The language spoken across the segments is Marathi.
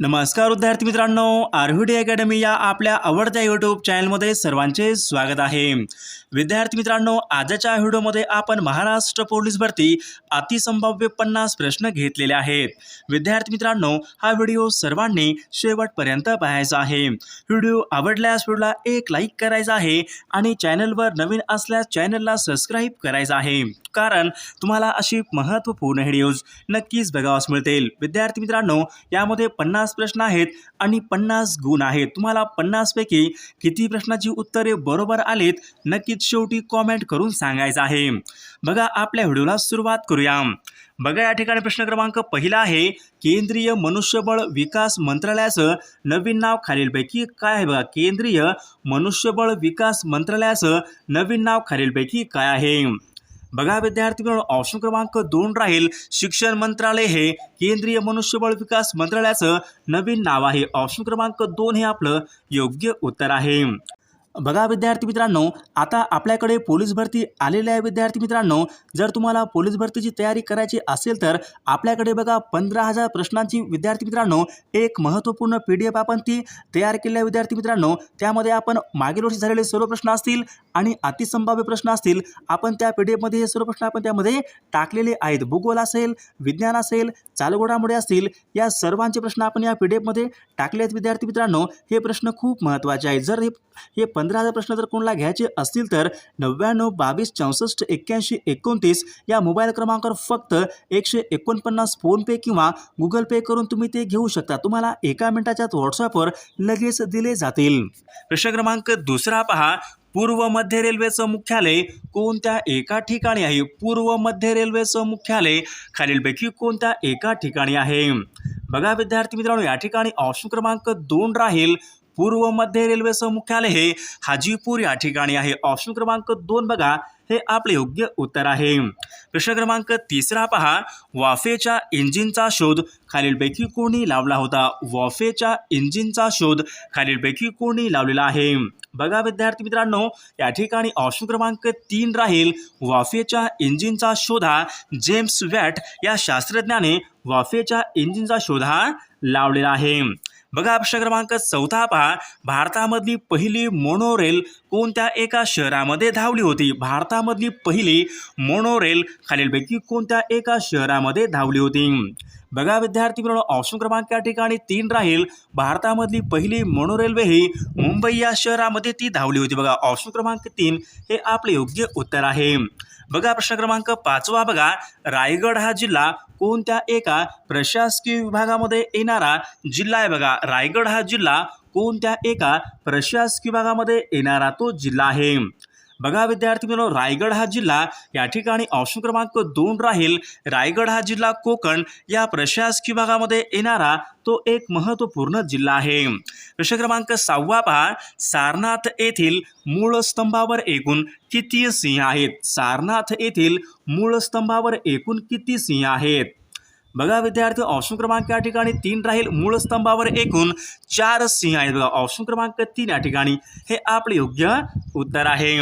नमस्कार विद्यार्थी मित्रांनो आरव्हीडी अकॅडमी या आपल्या आवडत्या यूट्यूब चॅनलमध्ये सर्वांचे स्वागत आहे. विद्यार्थी मित्रांनो आजच्या व्हिडिओमध्ये आपण महाराष्ट्र पोलीस भरती अतिसंभाव्य पन्नास प्रश्न घेतलेले आहेत. विद्यार्थी मित्रांनो हा व्हिडिओ सर्वांनी शेवटपर्यंत पाहायचा आहे. व्हिडिओ आवडल्यास व्हिडिओला एक लाईक करायचा आहे आणि चॅनलवर नवीन असल्यास चॅनलला सबस्क्राईब करायचं आहे. कारण तुम्हाला अशी महत्त्वपूर्ण व्हिडिओज नक्कीच बघावास मिळतील. विद्यार्थी मित्रांनो यामध्ये पन्नास प्रश्न आहेत आणि पन्नास गुण आहेत. तुम्हाला पन्नासपैकी किती प्रश्नाची उत्तरे बरोबर आलीत नक्कीच शेवटी कॉमेंट करून सांगायचं आहे. बघा आपल्या व्हिडिओला सुरुवात करूया. बघा या ठिकाणी प्रश्न क्रमांक पहिला आहे. केंद्रीय मनुष्यबळ विकास मंत्रालयाचं नवीन नाव खालीलपैकी काय आहे बघा? केंद्रीय मनुष्यबळ विकास मंत्रालयाचं नवीन नाव खालीलपैकी काय आहे? बघा विद्यार्थी मित्रांनो ऑप्शन क्रमांक दोन राहील शिक्षण मंत्रालय हे. केंद्रीय मनुष्यबळ विकास मंत्रालयाचं नवीन नाव आहे. ऑप्शन क्रमांक दोन हे आपलं योग्य उत्तर आहे. बघा विद्यार्थी मित्रांनो आता आपल्याकडे पोलीस भरती आलेल्या आहे विद्यार्थी मित्रांनो. जर तुम्हाला पोलीस भरतीची तयारी करायची असेल तर आपल्याकडे बघा पंधरा हजार प्रश्नांची विद्यार्थी मित्रांनो एक महत्त्वपूर्ण पी डी एफ आपण ती तयार केली आहे विद्यार्थी मित्रांनो. त्यामध्ये आपण मागील वर्षी झालेले सर्व प्रश्न असतील आणि अतिसंभाव्य प्रश्न असतील आपण त्या पी डी एफमध्ये हे सर्व प्रश्न आपण त्यामध्ये टाकलेले आहेत. भूगोल असेल विज्ञान असेल चालगोडामुळे असतील या सर्वांचे प्रश्न आपण या पी डी एफमध्ये टाकले आहेत विद्यार्थी मित्रांनो. हे प्रश्न खूप महत्त्वाचे आहेत. जर हे हे पंधरा हजार प्रश्न जर कोणाला घ्यायचे असतील तर नव्याण्णव बावीस चौसष्ट एक्क्याऐंशी एकोणतीस या मोबाईल क्रमांकावर फक्त एकशे एकोणपन्नास फोनपे किंवा गुगल पे करून तुम्ही ते घेऊ शकता. तुम्हाला एका मिनिटाच्या व्हॉट्सअपवर लगेच दिले जातील. प्रश्न क्रमांक दुसरा पहा. पूर्व मध्य रेल्वेचं मुख्यालय कोणत्या एका ठिकाणी आहे? पूर्व मध्य रेल्वेचं मुख्यालय खालीलपैकी कोणत्या एका ठिकाणी आहे? बघा विद्यार्थी मित्रांनो या ठिकाणी ऑप्शन क्रमांक दोन राहील. पूर्व मध्य रेल्वेचं मुख्यालय हे हाजीपूर या ठिकाणी आहे. ऑप्शन क्रमांक दोन बघा. हे आपले योग्य उत्तर आहे. प्रश्न क्रमांक तिसरा पहा. वाफेच्या इंजिनचा शोध खालीलपैकी कोणी लावला होता? वाफेच्या इंजिनचा शोध खालीलपैकी कोणी लावलेला आहे? बघा विद्यार्थी मित्रांनो या ठिकाणी ऑप्शन क्रमांक तीन राहील. वाफेच्या इंजिनचा शोध हा जेम्स वॅट या शास्त्रज्ञाने वाफेच्या इंजिनचा शोध हा लावलेला आहे. बघा प्रश्न क्रमांक चौथा पहा. भारतामधली पहिली मोनोरेल कोणत्या एका शहरामध्ये धावली होती? भारतामधली पहिली मोनोरेल खालीलपैकी कोणत्या एका शहरामध्ये धावली होती? बघा विद्यार्थी मित्रांनो ऑप्शन क्रमांक या ठिकाणी तीन राहील. भारतामधली पहिली मोनोरेल्वे ही मुंबई या शहरामध्ये ती धावली होती. बघा ऑप्शन क्रमांक तीन हे आपले योग्य उत्तर आहे. बघा प्रश्न क्रमांक पाचवा बघा. रायगड हा जिल्हा कोणत्या एका प्रशासकीय विभागामध्ये येणारा जिल्हा आहे बघा रायगड हा जिल्हा. कोणत्या एका प्रशासकीय विभागामध्ये येणारा तो जिल्हा आहे? बघा विद्यार्थी मित्रांनो रायगड हा जिल्हा या ठिकाणी ऑप्शन क्रमांक दोन राहील. रायगड हा जिल्हा कोकण या प्रशासकीय भागामध्ये येणारा तो एक महत्त्वपूर्ण जिल्हा आहे. प्रश्न क्रमांक सहावा पहा. सारनाथ येथील मूळ स्तंभावर एकूण किती सिंह आहेत? सारनाथ येथील मूळ स्तंभावर एकूण किती सिंह आहेत? बघा विद्यार्थी ऑप्शन क्रमांक या ठिकाणी तीन राहील. मूळ स्तंभावर एकूण चार सिंह आहेत. बघा ऑप्शन क्रमांक तीन या ठिकाणी हे आपले योग्य उत्तर आहे.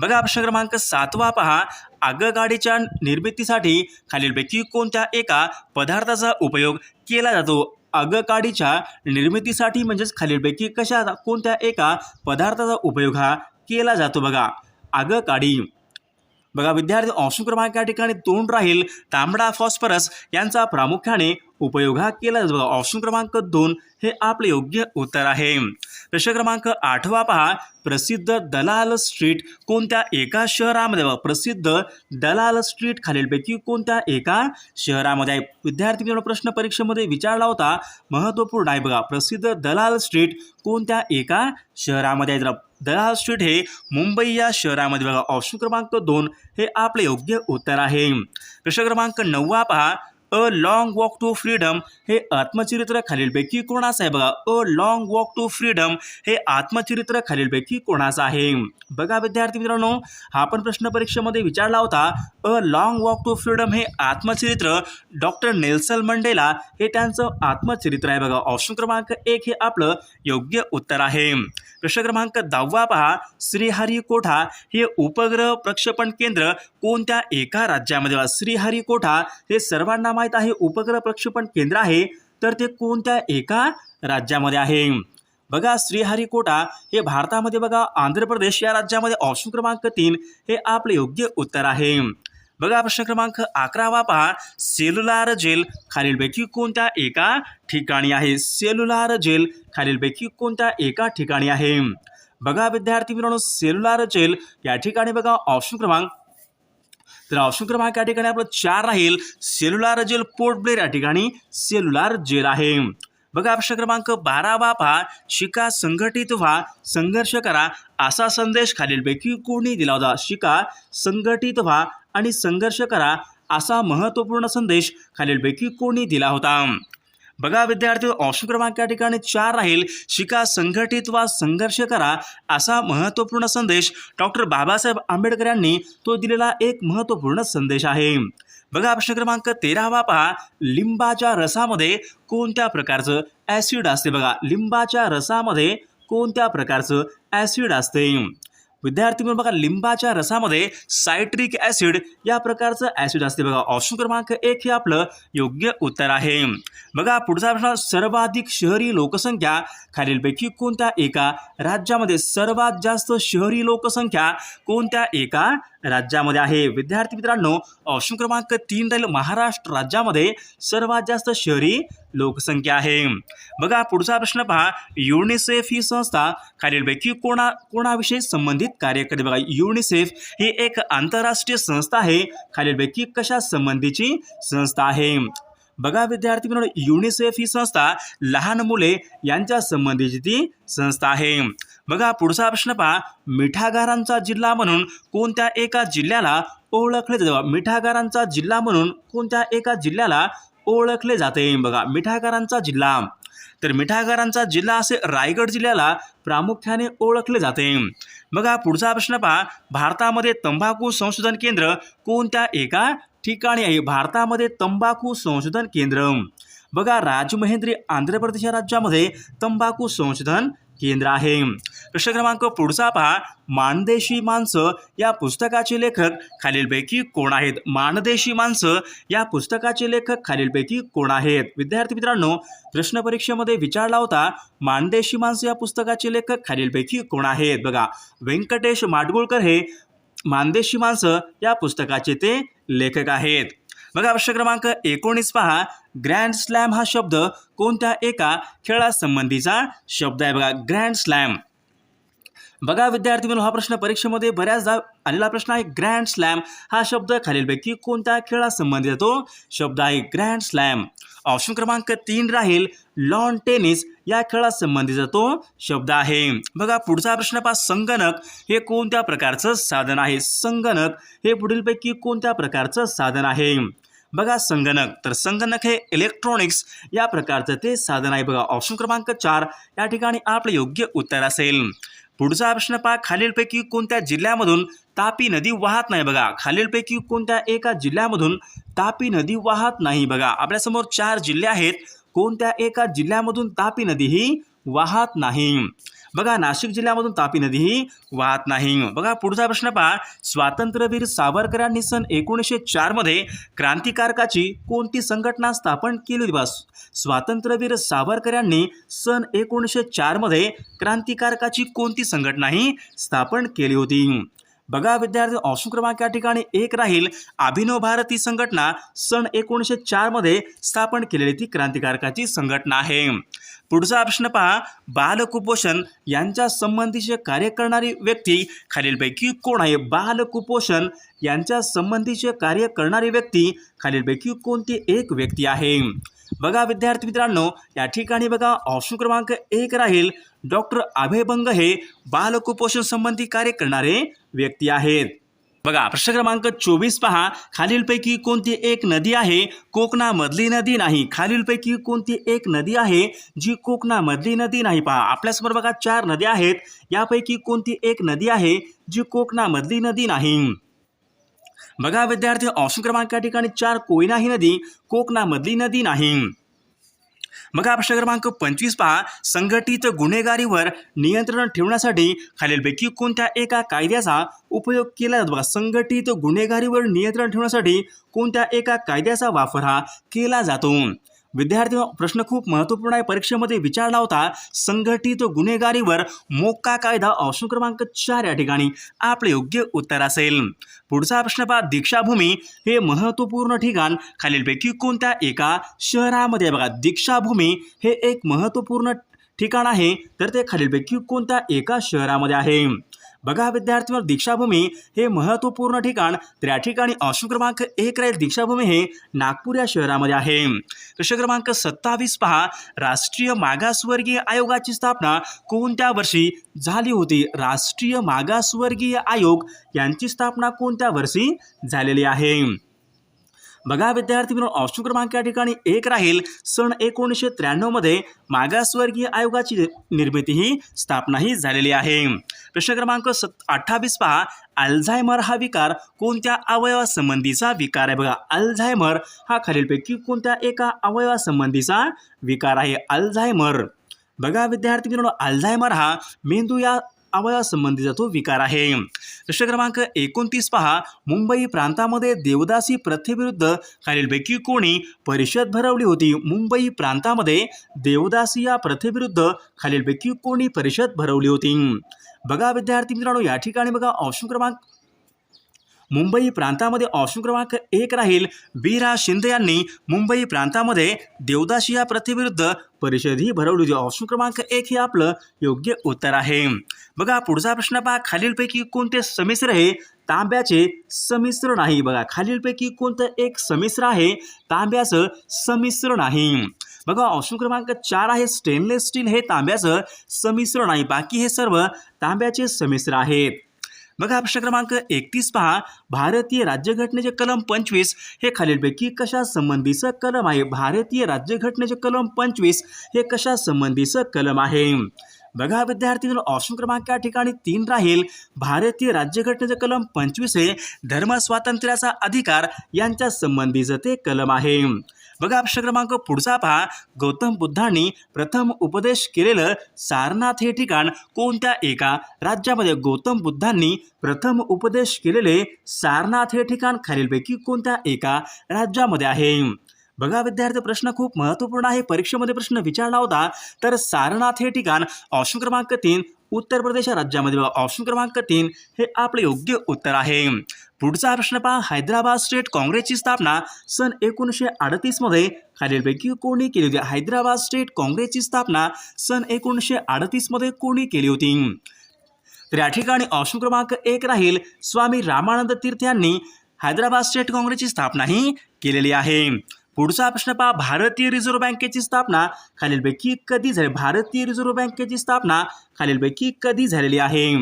बघा ऑप्शन क्रमांक सातवा पहा. आगगाडीच्या निर्मितीसाठी खालीलपैकी कोणत्या एका पदार्थाचा उपयोग केला जातो? आगगाडीच्या निर्मितीसाठी म्हणजेच खालीलपैकी कशा कोणत्या एका पदार्थाचा उपयोग हा केला जातो? बघा आगगाडी. बघा विद्यार्थी ऑप्शन क्रमांक या ठिकाणी दोन राहील. तांबडा फॉस्फरस यांचा प्रामुख्याने उपयोग हा केला जातो ऑप्शन क्रमांक दोन हे आपले योग्य उत्तर आहे. प्रश्न क्रमांक आठवा पहा. प्रसिद्ध दलाल स्ट्रीट कोणत्या एका शहरामध्ये? बघा प्रसिद्ध दलाल स्ट्रीट खालीलपैकी कोणत्या एका शहरामध्ये आहे? विद्यार्थी मित्रांनो प्रश्न परीक्षेमध्ये विचारला होता. महत्त्वपूर्ण आहे बघा. प्रसिद्ध दलाल स्ट्रीट कोणत्या एका शहरामध्ये आहे? दलाल स्ट्रीट हे मुंबई या शहरामध्ये बघा. ऑप्शन क्रमांक दोन हे आपले योग्य उत्तर आहे. प्रश्न क्रमांक नववा पहा. A long walk to freedom हे आत्मचरित्र खालीलपैकी कोणाचं आहे बघा? A long walk to freedom हे आत्मचरित्र खालीलपैकी कोणाचं आहे? बघा विद्यार्थी मित्रांनो हा पण प्रश्न परीक्षेमध्ये विचारला होता a long walk to freedom हे आत्मचरित्र डॉक्टर नेल्सन मंडेला हे त्यांचं आत्मचरित्र आहे बघा. ऑप्शन क्रमांक एक हे आपलं योग्य उत्तर आहे. प्रश्न क्रमांक दहावा पहा. श्रीहरिकोठा हे उपग्रह प्रक्षेपण केंद्र कोणत्या एका राज्यामध्ये? श्रीहरिकोठा हे सर्वांना माहीत आहे उपग्रह प्रक्षेपण केंद्र आहे तर ते कोणत्या एका राज्यामध्ये आहे? बघा श्रीहरिकोटा हे भारतामध्ये बघा आंध्र प्रदेश या राज्यामध्ये ऑप्शन क्रमांक तीन हे आपले योग्य उत्तर आहे. बघा प्रश्न क्रमांक अकरावा पहा. सेल्युलार जेल खालीलपैकी कोणत्या एका ठिकाणी आहे? सेल्युलार जेल खालीलपैकी कोणत्या एका ठिकाणी आहे? बघा विद्यार्थी मित्रांनो सेल्युलार जेल या ठिकाणी बघा ऑप्शन क्रमांक तर ऑप्शन क्रमांक या ठिकाणी आपलं चार राहील. सेल्युलार जेल पोर्ट ब्लेअर या ठिकाणी सेल्युलार जेल आहे. बघा प्रश्न क्रमांक बारावा पहा. शिका संघटित व्हा संघर्ष करा असा संदेश खालीलपैकी कोणी दिला होता. शिका संघटित व्हा आणि संघर्ष करा असा महत्त्वपूर्ण संदेश खालीलपैकी कोणी दिला होता. बघा विद्यार्थी ऑप्शन क्रमांक या ठिकाणी चार राहील. शिका संघटित वा संघर्ष करा असा महत्त्वपूर्ण संदेश डॉक्टर बाबासाहेब आंबेडकर यांनी तो दिलेला एक महत्त्वपूर्ण संदेश आहे. बघा प्रश्न क्रमांक तेरावा पहा. लिंबाच्या रसामध्ये कोणत्या प्रकारचं ॲसिड असते? बघा लिंबाच्या रसामध्ये कोणत्या प्रकारचं ॲसिड असते? विद्यार्थी म्हणून बघा लिंबाच्या रसामध्ये सायट्रिक ॲसिड या प्रकारचं ॲसिड असते बघा. ऑप्शन क्रमांक एक हे आपलं योग्य उत्तर आहे. बघा पुढचा प्रश्न सर्वाधिक शहरी लोकसंख्या खालीलपैकी कोणत्या एका राज्यामध्ये सर्वात जास्त शहरी लोकसंख्या कोणत्या एका राज्यामध्ये आहे. विद्यार्थी मित्रांनो ऑप्शन क्रमांक तीन राहील महाराष्ट्र राज्यामध्ये सर्वात जास्त शहरी लोकसंख्या आहे. बघा पुढचा प्रश्न पहा. युनिसेफ ही संस्था खालीलपैकी कोणा कोणाविषयी संबंधित कार्य करते? बघा युनिसेफ ही एक आंतरराष्ट्रीय संस्था आहे. खालीलपैकी कशा संबंधीची संस्था आहे? बघा विद्यार्थी मित्रांनो युनिसेफ ही संस्था लहान मुले यांच्या संबंधीची ती संस्था आहे. बघा पुढचा प्रश्न पहा. मिठागारांचा जिल्हा म्हणून कोणत्या एका जिल्ह्याला ओळखले जाते? मिठागारांचा जिल्हा म्हणून कोणत्या एका जिल्ह्याला ओळखले जाते? बघा मिठागारांचा जिल्हा. तर मिठागारांचा जिल्हा असे रायगड जिल्ह्याला प्रामुख्याने ओळखले जाते. बघा पुढचा प्रश्न पहा. भारतामध्ये तंबाखू संशोधन केंद्र कोणत्या एका ठिकाणी आहे? भारतामध्ये तंबाखू संशोधन केंद्र. बघा राजमहेंद्री आंध्र प्रदेश या राज्यामध्ये तंबाखू संशोधन केंद्र आहे. प्रश्न क्रमांक पुढचा पहा. माणदेशी माणसं या पुस्तकाचे लेखक खालीलपैकी कोण आहेत? माणदेशी माणसं या पुस्तकाचे लेखक खालीलपैकी कोण आहेत? विद्यार्थी मित्रांनो प्रश्न परीक्षेमध्ये विचारला होता माणदेशी माणसं या पुस्तकाचे लेखक खालीलपैकी कोण आहेत? बघा व्यंकटेश माडगुळकर हे मानदेशी माणसं या पुस्तकाचे ते लेखक आहेत. बघा प्रश्न क्रमांक एकोणीस पहा. ग्रँड स्लॅम हा शब्द कोणत्या एका खेळासंबंधीचा शब्द आहे? बघा ग्रँड स्लॅम बघा विद्यार्थी मित्रांनो, हा प्रश्न परीक्षेमध्ये बऱ्याचदा आलेला प्रश्न आहे. ग्रँड स्लॅम हा शब्द खालीलपैकी कोणत्या खेळासंबंधीचा तो शब्द आहे? ग्रँड स्लॅम ऑप्शन क्रमांक तीन राहील. लॉन टेनिस या खेळासंबंधीचा तो शब्द आहे. बघा पुढचा प्रश्न पहा. संगणक हे कोणत्या प्रकारचं साधन आहे? संगणक हे पुढीलपैकी कोणत्या प्रकारचं साधन आहे? बघा संगणक. तर संगणक हे इलेक्ट्रॉनिक्स या प्रकारचं ते साधन आहे बघा. ऑप्शन क्रमांक चार. या ठिकाणी आपलं योग्य उत्तर असेल. पुढचा प्रश्न पहा. खालीलपैकी कोणत्या जिल्ह्यामधून तापी नदी वाहत नाही बघा? खालीलपैकी कोणत्या एका जिल्ह्यामधून तापी नदी वाहत नाही बघा? आपल्यासमोर चार जिल्हे आहेत. कोणत्या एका जिल्ह्यामधून तापी नदी ही वाहत नाही? बघा नाशिक जिल्ह्यामधून तापी नदी ही वाहत नाही. बघा पुढचा प्रश्न पहा. स्वातंत्र्यवीर सावरकरांनी सन एकोणीसशे चारमध्ये क्रांतिकारकाची कोणती संघटना स्थापन केली होती? बा स्वातंत्र्यवीर सावरकरांनी सन एकोणीसशे चारमध्ये क्रांतिकारकाची कोणती संघटना ही स्थापन केली होती? बघा विद्यार्थी ऑप्शन क्रमांक या ठिकाणी एक राहील. अभिनव भारती संघटना सन एकोणीसशे चारमध्ये स्थापन केलेली ती क्रांतिकारकाची संघटना आहे. पुढचा प्रश्न पहा. बालकुपोषण यांच्या संबंधीचे कार्य करणारी व्यक्ती खालीलपैकी कोण आहे? बालकुपोषण यांच्या संबंधीचे कार्य करणारी व्यक्ती खालीलपैकी कोणती एक व्यक्ती आहे? बघा विद्यार्थी मित्रांनो या ठिकाणी बघा ऑप्शन क्रमांक एक राहील. डॉक्टर अभय बंग हे बालकुपोषण संबंधी कार्य करणारे व्यक्ती आहेत. बघा प्रश्न क्रमांक चोवीस पहा. खालीलपैकी कोणती एक नदी आहे? कोकणामधली नदी नाही. खालीलपैकी कोणती एक नदी आहे जी कोकणामधली नदी नाही? पहा आपल्यासमोर बघा चार नद्या आहेत. यापैकी कोणती एक नदी आहे जी कोकणामधली नदी नाही? बघा विद्यार्थी ऑप्शन क्रमांक या ठिकाणी चार कोयना ही नदी कोकणामधली नदी नाही. बघा प्रश्न क्रमांक पंचवीस पहा. संघटित गुन्हेगारीवर नियंत्रण ठेवण्यासाठी खालीलपैकी कोणत्या एका कायद्याचा उपयोग केला जातो? बघा संघटित गुन्हेगारीवर नियंत्रण ठेवण्यासाठी कोणत्या एका कायद्याचा वापर हा केला जातो? विद्यार्थी हो, प्रश्न खूप महत्त्वपूर्ण आहे. परीक्षेमध्ये विचारला होता संघटित गुन्हेगारीवर मोक्का कायदा ऑप्शन क्रमांक चार या ठिकाणी आपले योग्य उत्तर असेल. पुढचा प्रश्न पहा दीक्षाभूमी हे महत्त्वपूर्ण ठिकाण खालीलपैकी कोणत्या एका शहरामध्ये बघा दीक्षाभूमी हे एक महत्त्वपूर्ण ठिकाण आहे. तर ते खालीलपैकी कोणत्या एका शहरामध्ये आहे? बघा विद्यार्थीवर दीक्षाभूमी हे महत्त्वपूर्ण ठिकाण. त्या ठिकाणी ऑप्शन क्रमांक एक राहील. दीक्षाभूमी हे नागपूर या शहरामध्ये आहे. प्रश्न क्रमांक सत्तावीस पहा. राष्ट्रीय मागासवर्गीय आयोगाची स्थापना कोणत्या वर्षी झाली होती? राष्ट्रीय मागासवर्गीय आयोग यांची स्थापना कोणत्या वर्षी झालेली आहे? बघा विद्यार्थी मित्रांनो ऑप्शन क्रमांक या ठिकाणी एक राहील. सन एकोणीसशे त्र्याण्णवमध्ये मागासवर्गीय आयोगाची निर्मिती ही स्थापना ही झालेली आहे. प्रश्न क्रमांक सत अठ्ठावीस पहा. अल्झायमर हा विकार कोणत्या अवयवासंबंधीचा विकार आहे? बघा अल्झायमर हा खालीलपैकी कोणत्या एका अवयवासंबंधीचा विकार आहे? अल्झायमर. बघा विद्यार्थी मित्रांनो अल्झायमर हा मेंदू या अवयवासंबंधीचा तो विकार आहे. प्रश्न क्रमांक एकोणतीस पहा. मुंबई प्रांतामध्ये देवदासी प्रथेविरुद्ध खालीलपैकी कोणी परिषद भरवली होती? मुंबई प्रांतामध्ये देवदासी या प्रथेविरुद्ध खालीलपैकी कोणी परिषद भरवली होती? बघा विद्यार्थी मित्रांनो या ठिकाणी बघा ऑप्शन क्रमांक. मुंबई प्रांतामध्ये ऑप्शन क्रमांक एक राहील बीरा शिंदे यांनी. मुंबई प्रांतामध्ये देवदासी या प्रथेविरुद्ध परिषद ही भरवली होती. ऑप्शन क्रमांक एक हे आपलं योग्य उत्तर आहे. बघा पुढचा प्रश्न पहा. खालीलपैकी कोणते समिश्र हे तांब्याचे समिश्र नाही? बघा खालीलपैकी कोणतं एक समिश्र आहे? तांब्याचं समिश्र नाही. बघा ऑप्शन क्रमांक चार आहे स्टेनलेस स्टील हे तांब्याचं समिश्रण नाही बाकी हे सर्व तांब्याचे समिश्र आहेत. बघा प्रश्न क्रमांक एकतीस पहा. भारतीय राज्यघटनेचे कलम पंचवीस. हे खालीलपैकी कशा संबंधीचं कलम आहे? भारतीय राज्यघटनेचे कलम पंचवीस. हे कशा संबंधीचं कलम आहे? बघा विद्यार्थी ऑप्शन क्रमांक या ठिकाणी तीन राहील. भारतीय राज्यघटनेचे कलम पंचवीस हे धर्म स्वातंत्र्याचा अधिकार यांच्या संबंधीचं ते कलम आहे. बघा प्रश्न क्रमांक पुढचा पहा. गौतम बुद्धांनी प्रथम उपदेश केलेलं सारनाथ हे ठिकाण कोणत्या एका राज्यामध्ये? गौतम बुद्धांनी प्रथम उपदेश केलेले सारनाथ हे ठिकाण खालीलपैकी कोणत्या एका राज्यामध्ये आहे? बघा विद्यार्थी प्रश्न खूप महत्त्वपूर्ण आहे. परीक्षेमध्ये प्रश्न विचारला होता तर सारनाथ हे ठिकाण ऑप्शन क्रमांक तीन उत्तर प्रदेश राज्यामध्ये ऑप्शन क्रमांक तीन हे आपले योग्य उत्तर आहे. पुढचा प्रश्न पहा. हैदराबाद स्टेट काँग्रेसची स्थापना सन एकोणीसशे अडतीसमध्ये खालीलपैकी कोणी केली होती? हैदराबाद स्टेट काँग्रेसची स्थापना सन एकोणीसशे अडतीसमध्ये कोणी केली होती? तर या ठिकाणी ऑप्शन क्रमांक एक राहील. स्वामी रामानंद तीर्थ यांनी हैदराबाद स्टेट काँग्रेसची स्थापना ही केलेली आहे. पुढचा प्रश्न पहा. भारतीय रिझर्व्ह बँकेची स्थापना खालीलपैकी कधी झाली? भारतीय रिझर्व्ह बँकेची स्थापना खालीलपैकी कधी झालेली आहे?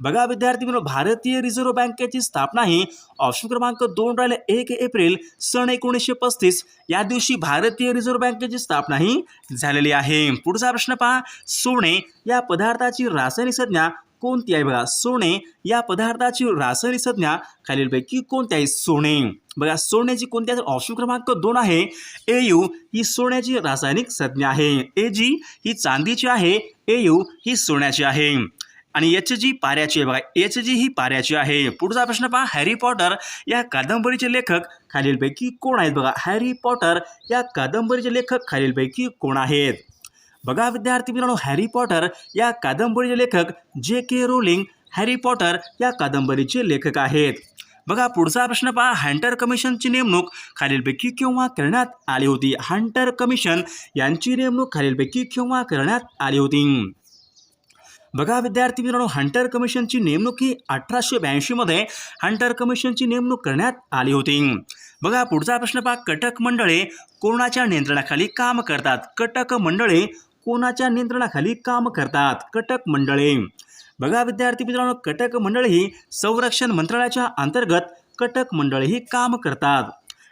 बघा विद्यार्थी मित्र भारतीय रिझर्व्ह बँकेची स्थापना ही ऑप्शन क्रमांक दोन राहिले एक एप्रिल सन एकोणीसशे पस्तीस. या दिवशी भारतीय रिझर्व्ह बँकेची स्थापना ही झालेली आहे. पुढचा प्रश्न पहा. सोने या पदार्थाची रासायनिक संज्ञा कोणती आहे बघा सोने या पदार्थाची रासायनिक संज्ञा खालीलपैकी कोणती आहे सोने. बघा सोन्याची कोणती आहे ऑप्शन क्रमांक दोन आहे. ए यू ही सोन्याची रासायनिक संज्ञा आहे. ए जी ही चांदीची आहे. ए यू ही सोन्याची आहे. आणि एच जी पाऱ्याची आहे. बघा एच जी ही पाऱ्याची आहे. पुढचा प्रश्न पहा हॅरी पॉटर या कादंबरीचे लेखक खालीलपैकी कोण आहेत? बघा हॅरी पॉटर या कादंबरीचे लेखक खालीलपैकी कोण आहेत? बघा विद्यार्थी मित्रांनो हॅरी पॉटर या कादंबरीचे लेखक जे के रोलिंग हॅरी पॉटर या कादंबरीचे लेखक आहेत. बघा पुढचा प्रश्न पहा. हंटर कमिशनची नेमणूक खालीलपैकी केव्हा करण्यात आली होती? हंटर कमिशन यांची नेमणूक खालीलपैकी केव्हा करण्यात आली होती? बघा विद्यार्थी मित्रांनो हंटर कमिशनची नेमणूक ही अठराशे ब्याऐंशीमध्ये हंटर कमिशनची नेमणूक करण्यात आली होती. बघा पुढचा प्रश्न पहा. कटक मंडळे कोणाच्या नियंत्रणाखाली काम करतात? कटक मंडळे कोणाच्या नियंत्रणाखाली काम करतात? कटक मंडळे. बघा विद्यार्थी मित्रांनो कटक मंडळे ही संरक्षण मंत्रालयाच्या अंतर्गत कटक मंडळे ही काम करतात.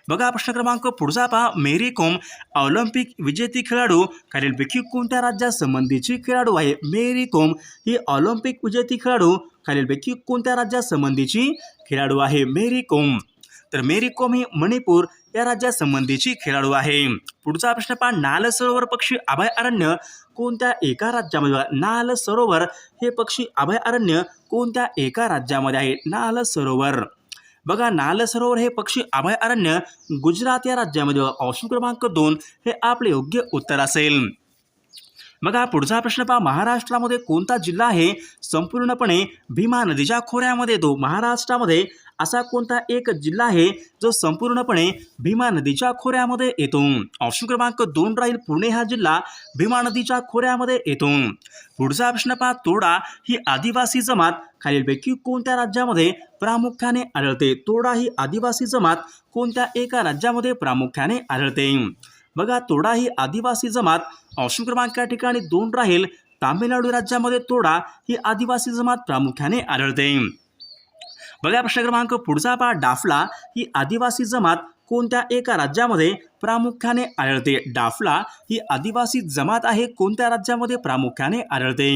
बघा प्रश्न क्रमांक पुढचा पहा. मेरी कोम ऑलिम्पिक विजेती खेळाडू खालीलपैकी कोणत्या राज्यासंबंधीची खेळाडू आहे? मेरी कोम ही ऑलिम्पिक विजेती खेळाडू खालीलपैकी कोणत्या राज्यासंबंधीची खेळाडू आहे? मेरी कोम. तर मेरी कोम ही मणिपूर या राज्यासंबंधीची खेळाडू आहे. पुढचा प्रश्न पहा नाल सरोवर पक्षी अभयारण्य कोणत्या एका राज्यामध्ये नाल सरोवर हे पक्षी अभयारण्य कोणत्या एका राज्यामध्ये आहे? नाल सरोवर. बघा नाल सरोवर हे पक्षी अभयारण्य गुजरात या राज्यामध्ये ऑप्शन क्रमांक दोन हे आपले योग्य उत्तर असेल. बघा पुढचा प्रश्न पहा. महाराष्ट्रामध्ये कोणता जिल्हा आहे? संपूर्णपणे भीमा नदीच्या खोऱ्यामध्ये येतो. महाराष्ट्रामध्ये असा कोणता एक जिल्हा आहे जो संपूर्णपणे भीमा नदीच्या खोऱ्यामध्ये येतो? ऑप्शन क्रमांक दोन राहील. पुणे हा जिल्हा भीमा नदीच्या खोऱ्यामध्ये येतो. पुढचा प्रश्न पहा. तोडा ही आदिवासी जमात खालीलपैकी कोणत्या राज्यामध्ये प्रामुख्याने आढळते? तोडा ही आदिवासी जमात कोणत्या एका राज्यामध्ये प्रामुख्याने आढळते? बघा तोडा ही आदिवासी जमात. ऑप्शन क्रमांक या ठिकाणी दोन राहील. तामिळनाडू राज्यामध्ये तोडा ही आदिवासी जमात प्रामुख्याने आढळते. बघा प्रश्न क्रमांक पुढचा पहा. डाफला ही आदिवासी जमात कोणत्या एका राज्यामध्ये प्रामुख्याने आढळते? डाफला ही आदिवासी जमात आहे कोणत्या राज्यामध्ये प्रामुख्याने आढळते?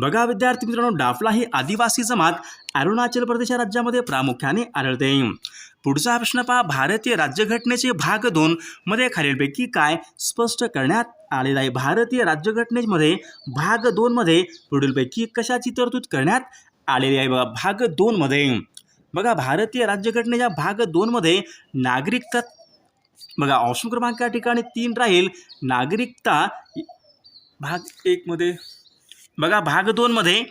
बघा विद्यार्थी मित्रांनो डाफला ही आदिवासी जमात अरुणाचल प्रदेश राज्यामध्ये प्रामुख्याने आढळते. पुढचा प्रश्न पहा भारतीय राज्यघटनेचे भाग दोन मध्ये खालीलपैकी काय स्पष्ट करण्यात आलेलं आहे? भारतीय राज्यघटनेमध्ये भाग दोन मध्ये पुढीलपैकी कशाची तरतूद करण्यात आलेली आहे? बघा भाग दोन मध्ये. बघा भारतीय राज्यघटनेच्या भाग दोन मध्ये नागरिकता बघा ऑप्शन क्रमांक या ठिकाणी तीन राहील. नागरिकता भाग एकमध्ये बघा भाग दोनमध्ये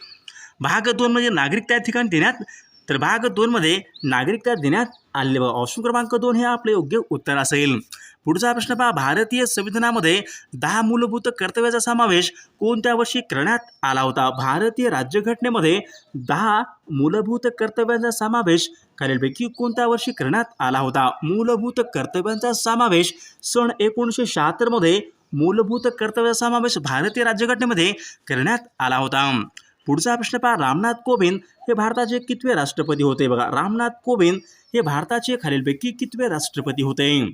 भाग दोनमध्ये म्हणजे नागरिकता या ठिकाणी देण्यात तर भाग दोनमध्ये नागरिकता देण्यात आले. बघा ऑप्शन क्रमांक दोन हे आपले योग्य उत्तर असेल. पुढचा प्रश्न पहा भारतीय संविधानामध्ये दहा मूलभूत कर्तव्याचा समावेश कोणत्या वर्षी करण्यात आला होता? भारतीय राज्यघटनेमध्ये दहा मूलभूत कर्तव्यांचा समावेश खालीलपैकी कोणत्या वर्षी करण्यात आला होता? मूलभूत कर्तव्यांचा समावेश सन एकोणीसशे शहात्तरमध्ये मूलभूत कर्तव्य समावेश भारतीय राज्यघटनेमध्ये करण्यात आला होता. पुढचा प्रश्न पहा रामनाथ कोविंद हे भारताचे कितवे राष्ट्रपती होते? बघा रामनाथ कोविंद हे भारताचे खालीलपैकी कितवे राष्ट्रपती होते?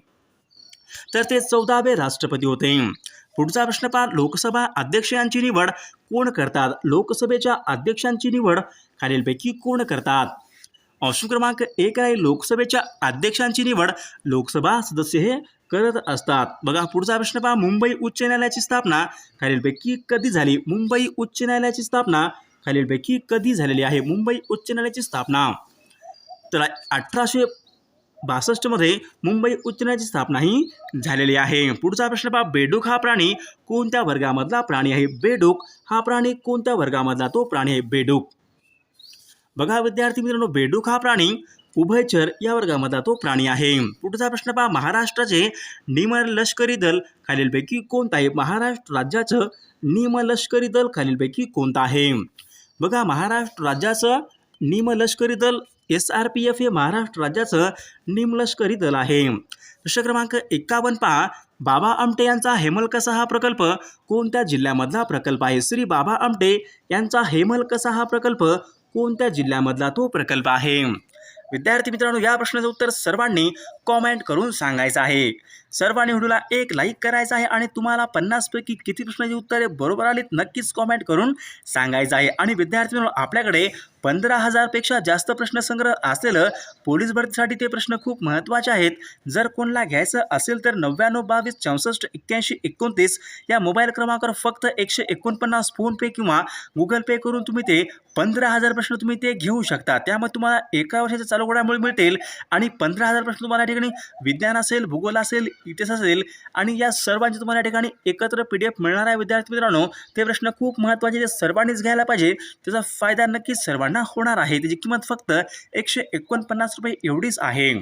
तर ते चौदावे राष्ट्रपती होते. पुढचा प्रश्न पहा लोकसभा अध्यक्ष यांची निवड कोण करतात? लोकसभेच्या अध्यक्षांची निवड खालीलपैकी कोण करतात? ऑप्शन क्रमांक एक आहे लोकसभेच्या अध्यक्षांची निवड. लोकसभा सदस्य हे करत असतात. बघा पुढचा प्रश्न पहा. मुंबई उच्च न्यायालयाची स्थापना खालीलपैकी कधी झाली? मुंबई उच्च न्यायालयाची स्थापना खालीलपैकी कधी झालेली आहे? मुंबई उच्च न्यायालयाची स्थापना. तर अठराशे बासष्टमध्ये मुंबई उच्च न्यायालयाची स्थापना ही झालेली आहे. पुढचा प्रश्न पहा. बेडूक हा प्राणी कोणत्या वर्गामधला प्राणी आहे? बेडूक हा प्राणी कोणत्या वर्गामधला? तो प्राणी आहे बेडूक. बघा विद्यार्थी मित्रांनो बेडूक हा प्राणी उभयचर या वर्गामधला तो प्राणी आहे. पुढचा प्रश्न पहा महाराष्ट्राचे निमलष्करी दल खालीलपैकी कोणतं आहे? महाराष्ट्र राज्याचं निमलष्करी दल खालीलपैकी कोणतं आहे? बघा महाराष्ट्र राज्याचं निमलष्करी दल एस आर पी एफ हे महाराष्ट्र राज्याचं निमलष्करी दल आहे. प्रश्न क्रमांक एकावन्न पहा बाबा आमटे यांचा हेमलकसा हा प्रकल्प? कोणत्या जिल्ह्यामधला प्रकल्प आहे? श्री बाबा आमटे यांचा हेमलकसा हा प्रकल्प? कोणत्या जिल्ह्यामधला तो प्रकल्प आहे? विद्यार्थी मित्रांनो या प्रश्नाचं उत्तर सर्वांनी कॉमेंट करून सांगायचं आहे. सर्वांनी व्हिडिओला एक लाईक करायचा आहे आणि तुम्हाला पन्नासपैकी किती प्रश्नाची उत्तरे बरोबर आलीत नक्कीच कॉमेंट करून सांगायचं आहे. आणि विद्यार्थी मित्रांनो आपल्याकडे पंधरा हजारपेक्षा जास्त प्रश्नसंग्रह असलेलं पोलीस भरतीसाठी ते प्रश्न खूप महत्त्वाचे आहेत. जर कोणाला घ्यायचं असेल तर नव्याण्णव बावीस चौसष्ट एक्क्याऐंशी एकोणतीस या मोबाईल क्रमांकावर फक्त एकशे एकोणपन्नास फोनपे किंवा गुगल पे करून तुम्ही ते पंधरा हजार प्रश्न तुम्ही ते घेऊ शकता. त्यामुळे तुम्हाला एका वर्षाच्या चालू घडामोडी मिळतील आणि पंधरा हजार प्रश्न तुम्हाला ठिकाणी विज्ञान असेल भूगोल असेल इतिहास असेल आणि या सर्वांचे तुम्हाला या ठिकाणी एकत्र पी डी एफ मिळणार आहे. विद्यार्थी मित्रांनो ते प्रश्न खूप महत्त्वाचे ते सर्वांनीच घ्यायला पाहिजे त्याचा फायदा नक्कीच सर्वांना होणार आहे. त्याची किंमत फक्त एकशे एकोणपन्नास रुपये एवढीच आहे.